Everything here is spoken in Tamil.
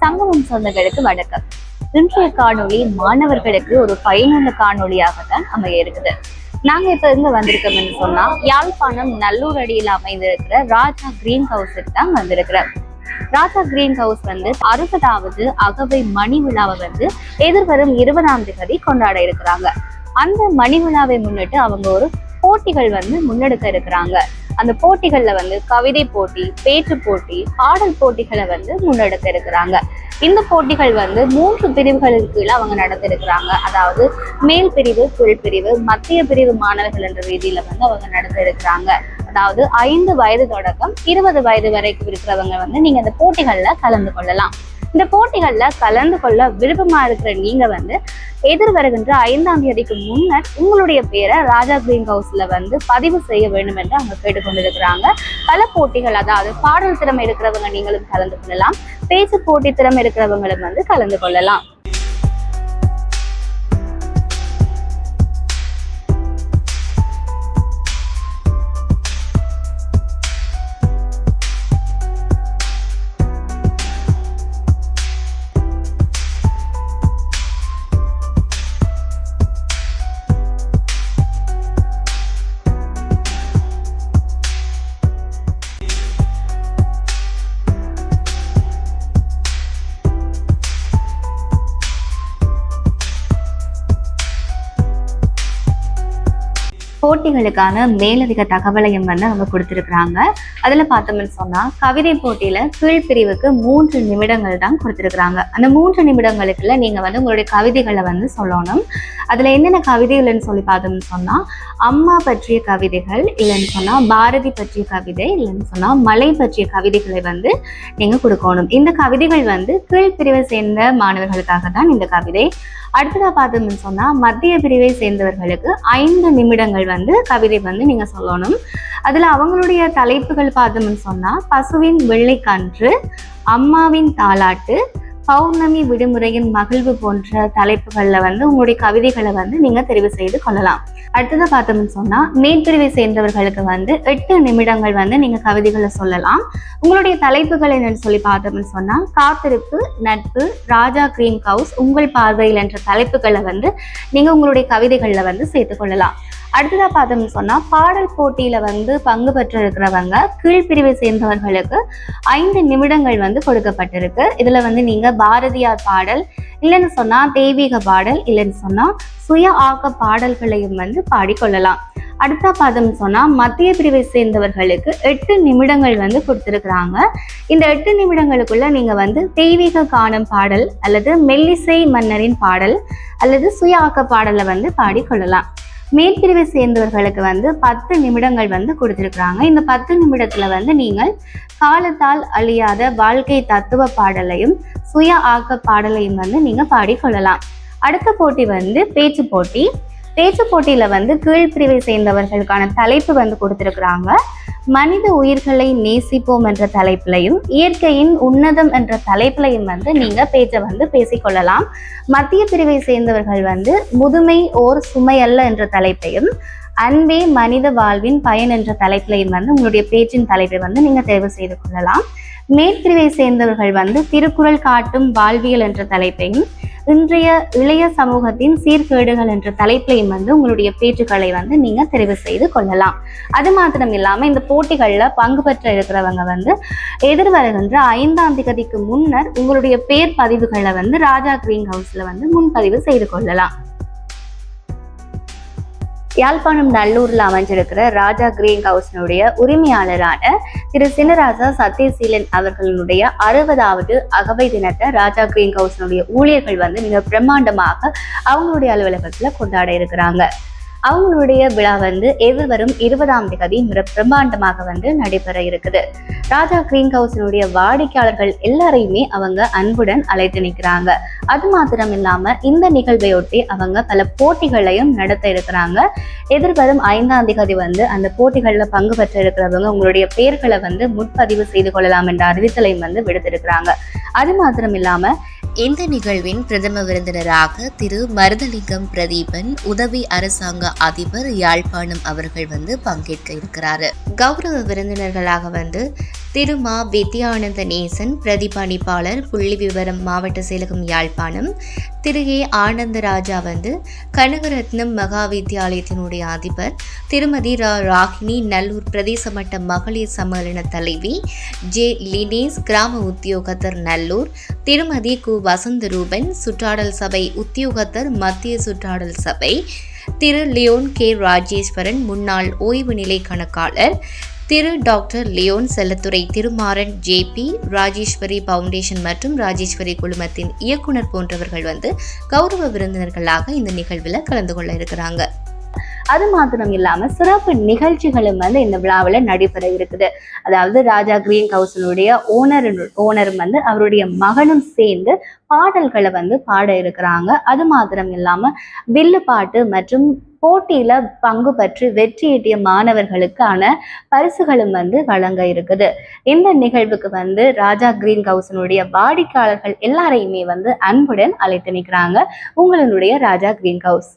சங்கமம் சொந்தங்களுக்கு வணக்கம். இன்றைய காணொளி மாணவர்களுக்கு ஒரு பயனுள்ள காணொளியாகத்தான் அமைய இருக்குது நாங்க இப்ப இங்க வந்திருக்கோம்னு சொன்னா யாழ்ப்பாணம் நல்லூர் அடியில் அமைந்திருக்கிற ராஜா கிரீன் ஹவுஸுக்கு தான் வந்திருக்கிறோம். ராஜா கிரீன் ஹவுஸ் வந்து அறுபதாவது அகவை மணி விழாவை வந்து எதிர்வரும் இருபதாம் தேதி கொண்டாட இருக்கிறாங்க. அந்த மணி விழாவை முன்னிட்டு அவங்க ஒரு போட்டிகள் வந்து முன்னெடுக்க இருக்கிறாங்க. அந்த போட்டிகள்ல வந்து கவிதை போட்டி பேச்சு போட்டி பாடல் போட்டிகளை வந்து முன்னெடுக்க இருக்கிறாங்க இந்த போட்டிகள் வந்து மூன்று பிரிவுகளுக்கு கீழே அவங்க நடத்திருக்கிறாங்க. அதாவது மேல் பிரிவு தொழில் பிரிவு மத்திய பிரிவு மாணவர்கள் என்ற ரீதியில வந்து அவங்க நடத்திருக்கிறாங்க. அதாவது ஐந்து வயது தொடக்கம் இருபது வயது வரைக்கும் இருக்கிறவங்க வந்து நீங்க இந்த போட்டிகள்ல கலந்து கொள்ளலாம். இந்த போட்டிகளில் கலந்து கொள்ள விருப்பமாக இருக்கிற நீங்க வந்து எதிர் வருகின்ற ஐந்தாம் தேதிக்கு முன்னர் உங்களுடைய பேரை ராஜா கிரீன் ஹவுஸ்ல வந்து பதிவு செய்ய வேண்டும் என்று அவங்க கேட்டுக்கொண்டிருக்கிறாங்க. பல போட்டிகள் அதாவது பாடல் திறமை இருக்கிறவங்க நீங்களும் கலந்து கொள்ளலாம். பேச்சு போட்டி திறமை இருக்கிறவங்களும் வந்து கலந்து கொள்ளலாம். போட்டிகளுக்கான மேலதிக தகவலையும் வந்து அவங்க கொடுத்துருக்குறாங்க. அதில் பார்த்தோம்னு சொன்னால் கவிதை போட்டியில் கீழ் பிரிவுக்கு மூன்று நிமிடங்கள் தான் கொடுத்துருக்குறாங்க. அந்த மூன்று நிமிடங்களுக்குள்ள நீங்கள் வந்து உங்களுடைய கவிதைகளை வந்து சொல்லணும். அதில் என்னென்ன கவிதைகள்னு சொல்லி பார்த்தோம்னு சொன்னால் அம்மா பற்றிய கவிதைகள் இல்லைன்னு சொன்னால் பாரதி பற்றிய கவிதை இல்லைன்னு சொன்னால் மலை பற்றிய கவிதைகளை வந்து நீங்கள் கொடுக்கணும். இந்த கவிதைகள் வந்து கீழ் பிரிவை சேர்ந்த மாணவர்களுக்காக தான் இந்த கவிதை. அடுத்ததாக பார்த்தோம்னு சொன்னால் மத்திய பிரிவை சேர்ந்தவர்களுக்கு ஐந்து நிமிடங்கள் வந்து கவிதை வந்து நீங்கள் சொல்லணும். அதில் அவங்களுடைய தலைப்புகள் பார்த்தோம்னு சொன்னால் பசுவின் வெள்ளைக்கன்று அம்மாவின் தாலாட்டு பௌர்ணமி விடுமுறையின் மகிழ்வு போன்ற தலைப்புகளில் வந்து உங்களுடைய கவிதைகளை வந்து நீங்க தெரிவு செய்து கொள்ளலாம். அடுத்ததை பார்த்தோம்னு சொன்னா மேற்பிரிவை சேர்ந்தவர்களுக்கு வந்து எட்டு நிமிடங்கள் வந்து நீங்க கவிதைகளை சொல்லலாம். உங்களுடைய தலைப்புகள் என்னன்னு சொல்லி பார்த்தோம்னு சொன்னா காத்திருப்பு நட்பு ராஜா கிரீம் கவுஸ் உங்கள் பார்வையில் என்ற தலைப்புகளை வந்து நீங்க உங்களுடைய கவிதைகளில் வந்து சேர்த்துக்கொள்ளலாம் அடுத்ததா பார்த்தோம்னு சொன்னால் பாடல் போட்டியில வந்து பங்கு பெற்று இருக்கிறவங்க கீழ்பிரிவை சேர்ந்தவர்களுக்கு ஐந்து நிமிடங்கள் வந்து கொடுக்கப்பட்டிருக்கு. இதுல வந்து நீங்க பாரதியார் பாடல் இல்லைன்னு சொன்னால் தெய்வீக பாடல் இல்லைன்னு சொன்னால் சுய ஆக்க பாடல்களையும் வந்து பாடிக்கொள்ளலாம். அடுத்த பாதம் சொன்னால் மத்திய பிரிவை சேர்ந்தவர்களுக்கு எட்டு நிமிடங்கள் வந்து கொடுத்துருக்குறாங்க. இந்த எட்டு நிமிடங்களுக்குள்ள நீங்கள் வந்து தெய்வீக காணும் பாடல் அல்லது மெல்லிசை மன்னரின் பாடல் அல்லது சுய ஆக்க பாடலை வந்து பாடிக்கொள்ளலாம். மேற்பிரிவை சேர்ந்தவர்களுக்கு வந்து பத்து நிமிடங்கள் வந்து கொடுத்துருக்குறாங்க. இந்த பத்து நிமிடத்துல வந்து நீங்கள் காலத்தால் அழியாத வாழ்க்கை தத்துவ பாடலையும் சுய ஆக்க பாடலையும் வந்து நீங்க பாடிக்கொள்ளலாம். அடுத்த போட்டி வந்து பேச்சு போட்டி. பேச்சு போட்டியில வந்து கீழ்பிரிவை சேர்ந்தவர்களுக்கான தலைப்பு வந்து கொடுத்துருக்குறாங்க. மனித உயிர்களை நேசிப்போம் என்ற தலைப்பிலையும் இயற்கையின் உன்னதம் என்ற தலைப்பிலையும் வந்து நீங்க பேச்சை வந்து பேசிக்கொள்ளலாம். மத்திய பிரிவை சேர்ந்தவர்கள் வந்து முதுமை ஓர் சுமையல்ல என்ற தலைப்பையும் அன்பே மனித வாழ்வின் பயன் என்ற தலைப்பிலையும் வந்து உங்களுடைய பேச்சின் தலைப்பை வந்து நீங்க தேர்வு செய்து கொள்ளலாம். மேற்பிரிவை சேர்ந்தவர்கள் வந்து திருக்குறள் காட்டும் வாழ்வியல் என்ற தலைப்பையும் இன்றைய இளைய சமூகத்தின் சீர்கேடுகள் என்ற தலைப்பிலையும் வந்து உங்களுடைய பேச்சுக்களை வந்து நீங்க தெரிவு செய்து கொள்ளலாம். அது மாத்திரம் இல்லாம இந்த போட்டிகள்ல பங்கு பெற்ற இருக்கிறவங்க வந்து எதிர்வருகின்ற ஐந்தாம் திகதிக்கு முன்னர் உங்களுடைய பேர் பதிவுகளை வந்து ராஜா கிரீன் ஹவுஸ்ல வந்து முன்பதிவு செய்து கொள்ளலாம். யாழ்ப்பாணம் நல்லூரில் அமைஞ்சிருக்கிற ராஜா கிரீன் ஹவுஸினுடைய உரிமையாளரான திரு சினராஜா சத்யசீலன் அவர்களுடைய அறுபதாவது அகவை தினத்தை ராஜா கிரீன் ஹவுஸினுடைய ஊழியர்கள் வந்து மிக பிரம்மாண்டமாக அவங்களுடைய அலுவலகத்தில் கொண்டாட இருக்கிறாங்க. அவங்களுடைய விழா வந்து எதிர்வரும் இருபதாம் தேதி மிக பிரம்மாண்டமாக வந்து நடைபெற இருக்குது. ராஜா கிரீன் ஹவுஸினுடைய வாடிக்கையாளர்கள் எல்லாரையுமே அவங்க அன்புடன் அழைத்து நிற்கிறாங்க. அது மாத்திரம் இல்லாம இந்த நிகழ்வையொட்டி அவங்க பல போட்டிகளையும் நடத்த இருக்கிறாங்க. எதிர்வரும் ஐந்தாம் தேதி வந்து அந்த போட்டிகளில் பங்கு பெற்ற இருக்கிறவங்க உங்களுடைய பெயர்களை வந்து முன்பதிவு செய்து கொள்ளலாம் என்ற அறிவித்தலையும் வந்து விடுத்திருக்கிறாங்க. அது மாத்திரம் இல்லாம இந்த நிகழ்வின் பிரதம விருந்தினராக திரு மருதலிங்கம் பிரதீபன் உதவி அரசாங்க அதிபர் யாழ்ப்பாணம் அவர்கள் வந்து பங்கேற்க இருக்கிறாரு. கௌரவ விருந்தினர்களாக வந்து திருமா வித்யானந்த நேசன் பிரதிபலிப்பாளர் புள்ளி விவரம் மாவட்ட செயலகம் யாழ்ப்பாணம். திரு. ஏ. ஆனந்தராஜா வந்து கனகரத்னம் மகா வித்தியாலயத்தினுடைய அதிபர். திருமதி ரா. ராகினி நல்லூர் பிரதேச மட்ட மகளிர் சம்மேளன தலைவி. ஜே. லினேஸ் கிராம உத்தியோகத்தர் நல்லூர். திருமதி கு. வசந்த ரூபன் சுற்றாடல் சபை உத்தியோகத்தர் மத்திய சுற்றாடல் சபை. திரு. Leon K. ராஜேஸ்வரன் முன்னாள் ஓய்வு நிலை கணக்காளர். திரு doctor Leon Sellathurai Thirumaran JP Rajeswari foundation மற்றும் ராஜேஸ்வரி குழுமத்தின் இயக்குனர் போன்றவர்கள் வந்து கௌரவ விருந்தினர்களாக இந்த நிகழ்வில் கலந்து கொள்ள இருக்கிறாங்க. அது மாத்திரம் இல்லாம சிறப்பு நிகழ்ச்சிகளும் வந்து இந்த விழாவில் நடைபெற இருக்குது. அதாவது ராஜா கிரீன் கவுசலுடைய ஓனர் ஓனரும் வந்து அவருடைய மகனும் சேர்ந்து பாடல்களை வந்து பாட இருக்கிறாங்க. அது மாத்திரம் இல்லாம வில்லு பாட்டு மற்றும் போட்டியில பங்கு பெற்று வெற்றியீட்டிய மாணவர்களுக்கான பரிசுகளும் வந்து வழங்க இருக்குது. இந்த நிகழ்வுக்கு வந்து ராஜா கிரீன் ஹவுஸினுடைய வாடிக்கையாளர்கள் எல்லாரையுமே வந்து அன்புடன் அழைத்து நிற்கிறாங்க. உங்களுடைய ராஜா கிரீன் ஹவுஸ்